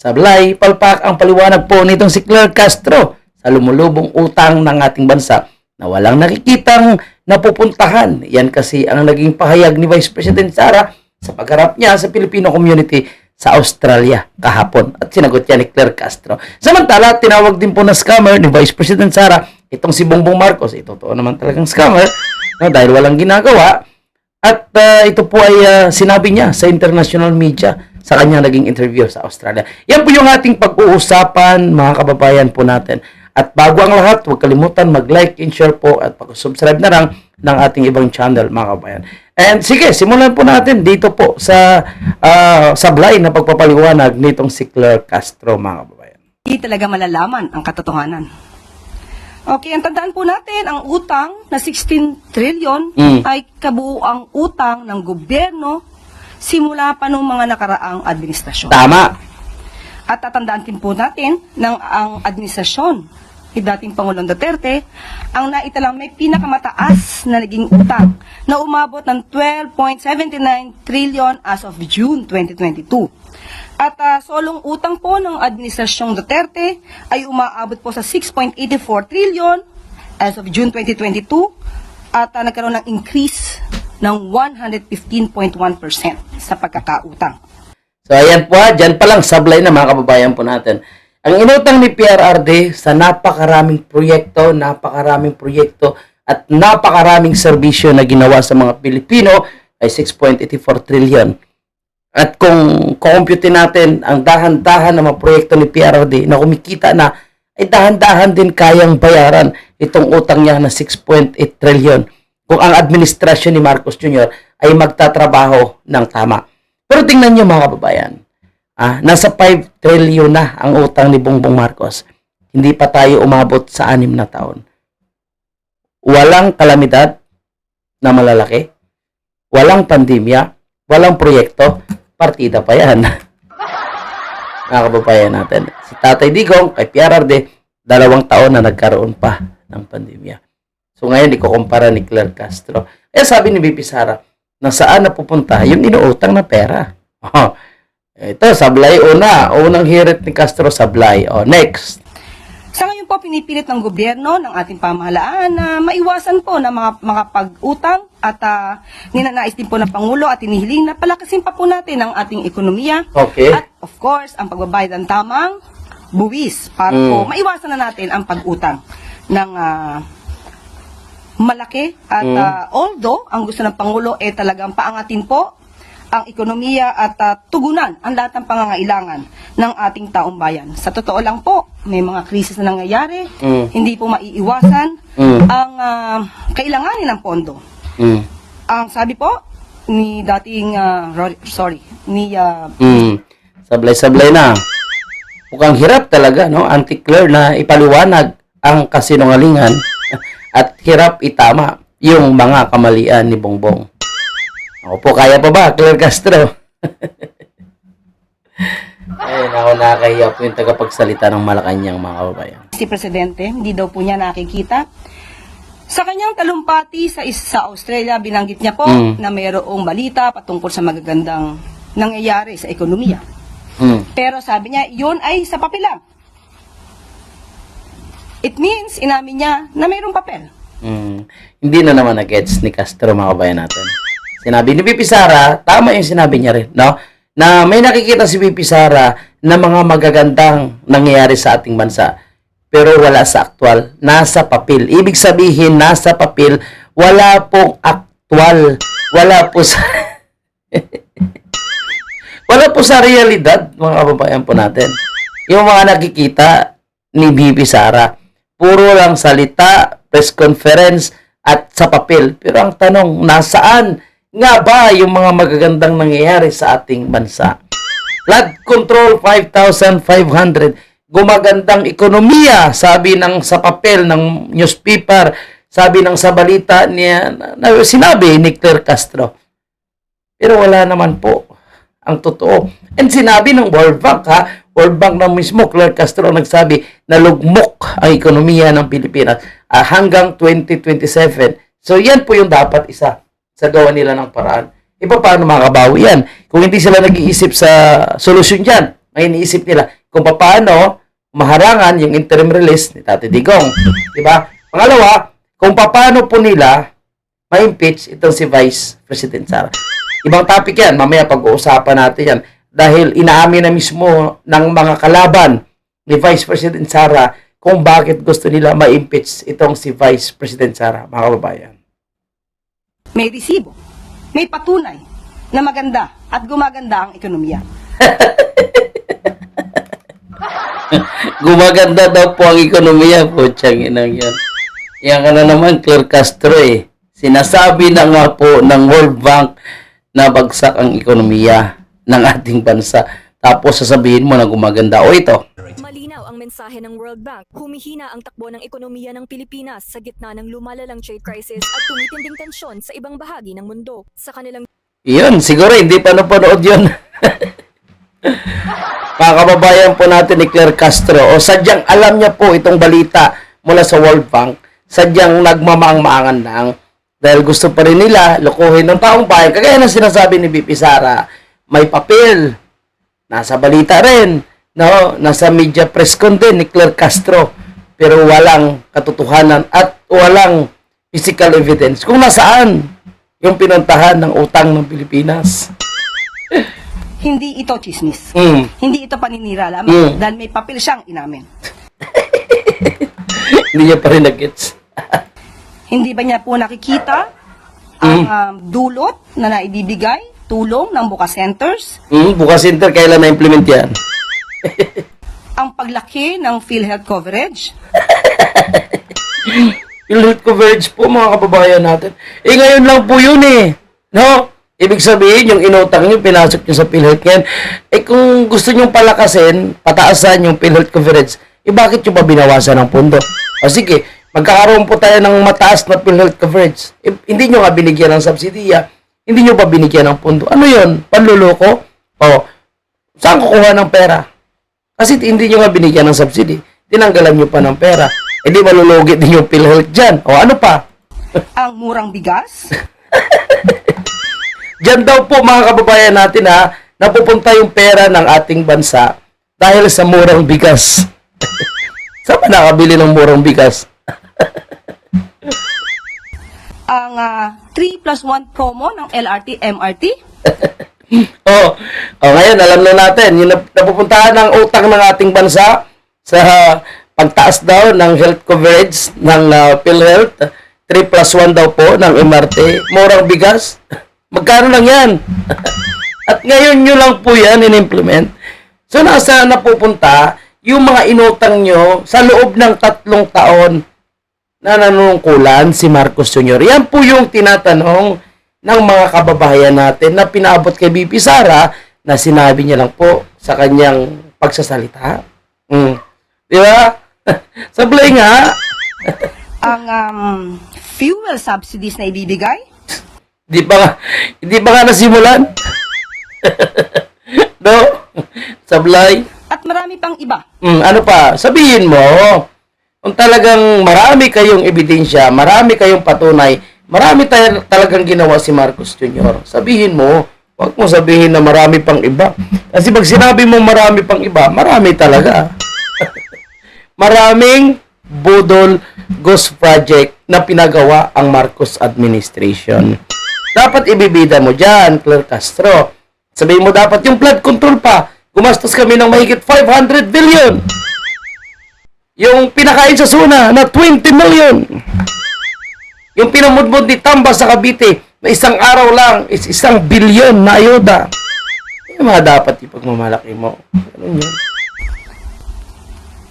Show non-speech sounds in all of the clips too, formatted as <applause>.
Sablay, palpak ang paliwanag po nitong si Claire Castro sa lumulubong utang ng ating bansa na walang nakikitang napupuntahan. Yan kasi ang naging pahayag ni Vice President Sara sa pagharap niya sa Filipino community sa Australia kahapon. At sinagot niya ni Claire Castro. Samantala, tinawag din po na scammer ni Vice President Sara itong si Bongbong Marcos. Ito totoo naman talagang scammer no, dahil walang ginagawa. At ah, ito po ay ah, sinabi niya sa international media sa kanyang naging interview sa Australia. Yan po yung ating pag-uusapan, mga kababayan po natin. At bago ang lahat, huwag kalimutan mag-like and share po at pag-subscribe na lang ng ating ibang channel, mga kababayan. And sige, simulan po natin dito po sa ah, sablay na pagpapaliwanag nitong si Claire Castro, mga kababayan. Hindi talaga malalaman ang katotohanan. Okay, ang tandaan po natin, ang utang na 16 trillion Mm. ay kabuuang utang ng gobyerno simula pa nung mga nakaraang administrasyon. Tama. At tatandaan din po natin ng ang administrasyon ni dating Pangulong Duterte ang naitalang may pinakamataas na naging utang na umabot ng 12.79 trillion as of June 2022. At ah, solong utang po ng administrasyong Duterte ay umaabot po sa 6.84 trillion as of June 2022 at ah, nagkaroon ng increase ng 115.1% sa pagkakautang. So ayan po ha, dyan pa lang sablay na mga kababayan po natin. Ang inutang ni PRRD sa napakaraming proyekto, napakaraming proyekto at napakaraming serbisyo na ginawa sa mga Pilipino ay 6.84 trillion. At kung kumpute natin ang dahan-dahan ng mga proyekto ni PRRD na kumikita na, ay dahan-dahan din kayang bayaran itong utang niya na 6.8 trillion kung ang administrasyon ni Marcos Jr. ay magtatrabaho ng tama. Pero tingnan niyo mga kababayan, ah, nasa 5 trillion na ang utang ni Bongbong Marcos. Hindi pa tayo umabot sa anim na taon. Walang kalamidad na malalaki, walang pandemya, walang proyekto, partida pa yan. <laughs> mga kababayan natin. Si Tatay Digong, kay PRRD, dalawang taon na nagkaroon pa ng pandemya. So ngayon, ikukumpara ni Claire Castro. Eh sabi ni BP Sara, na saan na pupunta yung inuutang na pera. Oh, ito, sablay una. Unang hirit ni Castro, sablay. Oh, next. Sa ngayon po, pinipilit ng gobyerno, ng ating pamahalaan na maiwasan po na mga, mga pag-utang at uh, ninanais din po ng Pangulo at hinihiling na palakasin pa po natin ang ating ekonomiya. Okay. At of course, ang pagbabayad ng tamang buwis para Mm. po maiwasan na natin ang pag-utang ng ah, malaki. At Mm. ah, although, ang gusto ng Pangulo ay talagang paangatin po ang ekonomiya at ah, tugunan ang lahat ng pangangailangan ng ating taong bayan. Sa totoo lang po, may mga krisis na nangyayari, Mm. hindi po maiiwasan Mm. ang ah, kailanganin ng pondo. Mm. Ang sabi po ni dating Ro- sorry, ni ah, Mm. Sablay-sablay na. Mukhang hirap talaga, no? Auntie Claire na ipaliwanag ang kasinungalingan at hirap itama yung mga kamalian ni Bongbong. Ako po, kaya pa ba, Claire Castro? <laughs> Ay, nako, nakakahiya po yung tagapagsalita ng Malacanang mga kababayan. si Presidente, hindi daw po niya nakikita. Sa kanyang talumpati sa, sa Australia, binanggit niya po Mm. na mayroong balita patungkol sa magagandang nangyayari sa ekonomiya. Mm. Pero sabi niya, yun ay sa papel lang. It means, inamin niya na mayroong papel. Mm, hindi na naman na-gets ni Castro mga kabayan natin. Sinabi ni Pipi Sara, tama yung sinabi niya rin, no? Na may nakikita si Pipi Sara na mga magagandang nangyayari sa ating bansa. Pero wala sa aktual, nasa papel. Ibig sabihin, nasa papel, wala pong aktual. Wala po sa... <laughs> wala po sa realidad, mga kababayan po natin. Yung mga nakikita ni Bibi Sara, puro lang salita, press conference, at sa papel. Pero ang tanong, nasaan nga ba yung mga magagandang nangyayari sa ating bansa? Flood control 5,500. Gumagandang ekonomiya, sabi ng sa papel ng newspaper, sabi ng sa balita niya, na, na- sinabi ni Claire Castro. Pero wala naman po ang totoo. And sinabi ng World Bank ha, World Bank na mismo, Claire Castro nagsabi na lugmok ang ekonomiya ng Pilipinas ah, hanggang 2027. So yan po yung dapat isa sa gawa nila ng paraan. Iba paano makabawi yan? Kung hindi sila nag-iisip sa solusyon dyan, may iniisip nila kung paano maharangan yung interim release ni Tati Digong. Di ba? Pangalawa, kung paano po nila ma-impeach itong si Vice President Sara. Ibang topic yan. Mamaya pag-uusapan natin yan. Dahil inaamin na mismo ng mga kalaban ni Vice President Sara kung bakit gusto nila ma-impeach itong si Vice President Sara, mga kababayan. May resibo. May patunay na maganda at gumaganda ang ekonomiya. <laughs> Gumaganda daw po ang ekonomiya po, tiyang inang yan. Yan ka na naman, Claire Castro eh. Sinasabi na nga po ng World Bank na bagsak ang ekonomiya ng ating bansa. Tapos sasabihin mo na gumaganda. O ito, Malinaw ang mensahe ng World Bank. Humihina ang takbo ng ekonomiya ng Pilipinas sa gitna ng lumalalang trade crisis at tumitinding tensyon sa ibang bahagi ng mundo. Sa kanilang Yun, siguro hindi pa napanood yun. <laughs> Mga kababayan po natin ni Claire Castro, o sadyang alam niya po itong balita mula sa World Bank, sadyang nagmamaang-maangan lang dahil gusto pa rin nila lokohin ng taong bayan. Kagaya ng sinasabi ni BP Sara, may papel, nasa balita rin, no? nasa media press con din ni Claire Castro, pero walang katotohanan at walang physical evidence kung nasaan yung pinuntahan ng utang ng Pilipinas. Hindi ito chismis. Hmm. Hindi ito paninira lamang Mm. dahil may papel siyang inamin. <laughs> Hindi niya pa rin nag-gets. Hindi ba niya po nakikita ang um, dulot na naibibigay, tulong ng Buka Centers, Hmm, bukas center, kailan na-implement yan? ang paglaki ng PhilHealth coverage, <laughs> PhilHealth coverage po mga kababayan natin. Eh ngayon lang po yun eh. No? Ibig sabihin, yung inutang nyo, pinasok nyo sa PhilHealth ngayon. Eh kung gusto nyo palakasin, pataasan yung PhilHealth coverage, eh bakit nyo pa binawasan ng pondo? O sige, magkakaroon po tayo ng mataas na PhilHealth coverage. Eh, hindi nyo nga binigyan ng subsidiya. Hindi nyo pa binigyan ng pondo. Ano yun? Panluloko? O, saan kukuha ng pera? Kasi hindi nyo nga binigyan ng subsidy. Tinanggalan nyo pa ng pera. E di malulugi din yung PhilHealth dyan. O ano pa? ang <laughs> murang bigas, <laughs> Diyan daw po mga kababayan natin ha, napupunta yung pera ng ating bansa dahil sa murang bigas. <laughs> Saan ba nakabili ng murang bigas? Ang ah, 3 plus 1 promo ng LRT, MRT, <laughs> Oh, oh, ngayon alam na natin, yung nap- napupuntahan ng utang ng ating bansa sa pagtaas daw ng health coverage ng uh, PhilHealth, 3 plus 1 daw po ng MRT, murang bigas. <laughs> Magkano lang yan? <laughs> At ngayon nyo lang po yan in-implement. So nasa napupunta yung mga inutang nyo sa loob ng tatlong taon na nanunungkulan si Marcos Jr. Yan po yung tinatanong ng mga kababayan natin na pinaabot kay BP Sara na sinabi niya lang po sa kanyang pagsasalita. Mm. Di ba? <laughs> Sablay nga. <laughs> ang um, fuel subsidies na ibibigay, Di ba nga, hindi ba nga nasimulan? <laughs> no? Sablay. at marami pang iba. Mm, ano pa? Sabihin mo, kung talagang marami kayong ebidensya, marami kayong patunay, marami tayo talagang ginawa si Marcos Jr. Sabihin mo, huwag mo sabihin na marami pang iba. Kasi pag sinabi mo marami pang iba, marami talaga. <laughs> Maraming budol ghost project na pinagawa ang Marcos administration. Dapat ibibida mo dyan, Claire Castro. Sabihin mo dapat yung flood control pa. Gumastos kami ng mahigit 500 billion. Yung pinakain sa Suna na 20 million. Yung pinamudmud ni Tamba sa Cavite na isang araw lang is isang bilyon na ayuda. Yung mga dapat ipagmamalaki mo. Ganun yun.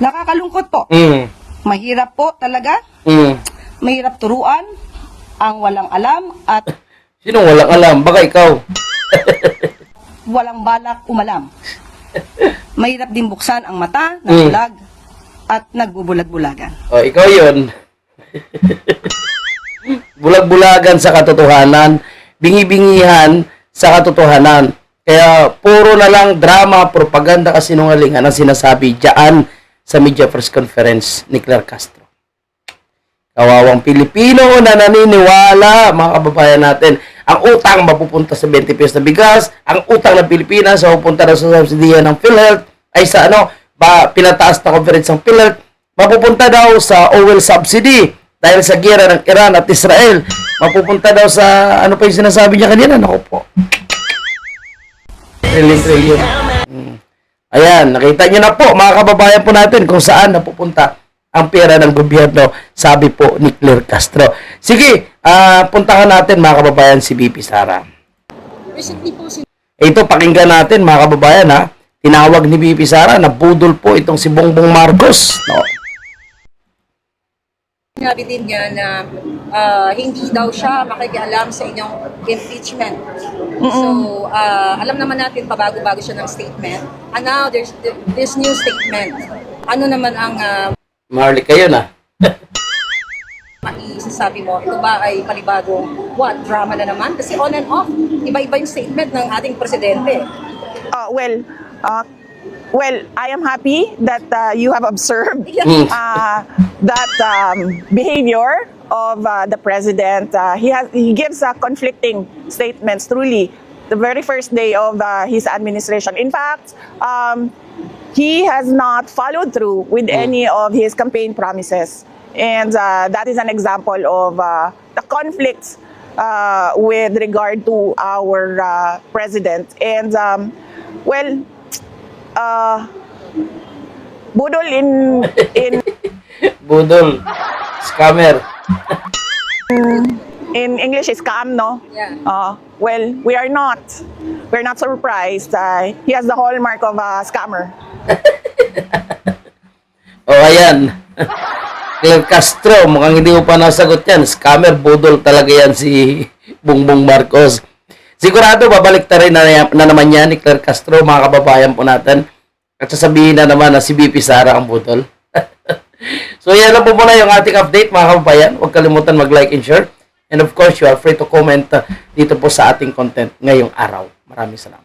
Nakakalungkot po. Mm. Mahirap po talaga. Mm. Mahirap turuan ang walang alam at <laughs> Sino walang alam? Baka ikaw. <laughs> walang balak umalam. <laughs> Mahirap din buksan ang mata ng Mm. At nagbubulag-bulagan. O, ikaw yun. <laughs> Bulag-bulagan sa katotohanan, bingi-bingihan sa katotohanan. Kaya puro na lang drama, propaganda, kasinungalingan ang sinasabi diyan sa media press conference ni Claire Castro. Kawawang Pilipino na naniniwala, mga kababayan natin. Ang utang mapupunta sa 20 pesos na bigas, ang utang ng Pilipinas mapupunta na sa subsidiya ng PhilHealth, ay sa ano, ba, pinataas na conference ng PhilHealth, mapupunta daw sa oil subsidy dahil sa gira ng Iran at Israel. Mapupunta daw sa, ano pa yung sinasabi niya kanina? Naku po. Trillion, trillion. Mm. Ayan, nakita niyo na po, mga kababayan po natin, kung saan napupunta ang pera ng gobyerno, sabi po ni Claire Castro. Sige, ah, puntahan natin mga kababayan si BP Sara. Recently po sin- Ito, pakinggan natin mga kababayan ha. Tinawag ni BP Sara na budol po itong si Bongbong Marcos. No? sinabi din niya na ah, hindi daw siya makikialam sa inyong impeachment. So, ah, alam naman natin pabago-bago siya ng statement. And now, there's th- this new statement. Ano naman ang ah, Marley kayo na. <laughs> maisasabi mo? Ito ba ay palibagong what? Drama na naman? Kasi on and off, iba-iba yung statement ng ating presidente. Uh, well, uh, well, I am happy that uh, you have observed <laughs> Mm. uh, that um, behavior of uh, the president. Uh, he has he gives uh, conflicting statements. Truly, the very first day of uh, his administration. In fact, um, he has not followed through with any of his campaign promises, and uh, that is an example of uh, the conflicts uh, with regard to our uh, president. And um, well, uh, budol in in Budol. Scammer. <laughs> in English is scam, no? Yeah. Uh, well, we are not. We're not surprised. Uh, he has the hallmark of a scammer. <laughs> O, ayan. <laughs> Claire Castro, mukhang hindi mo pa nasagot yan. Scammer, budol talaga yan si Bongbong Marcos. Sigurado, babalik na rin na, na naman yan ni Claire Castro, mga kababayan po natin. At sasabihin na naman na si BP Sara ang budol. <laughs> so, yan lang po muna yung ating update, mga kababayan. Huwag kalimutan mag-like and share. And of course, you are free to comment dito po sa ating content ngayong araw. Maraming salamat.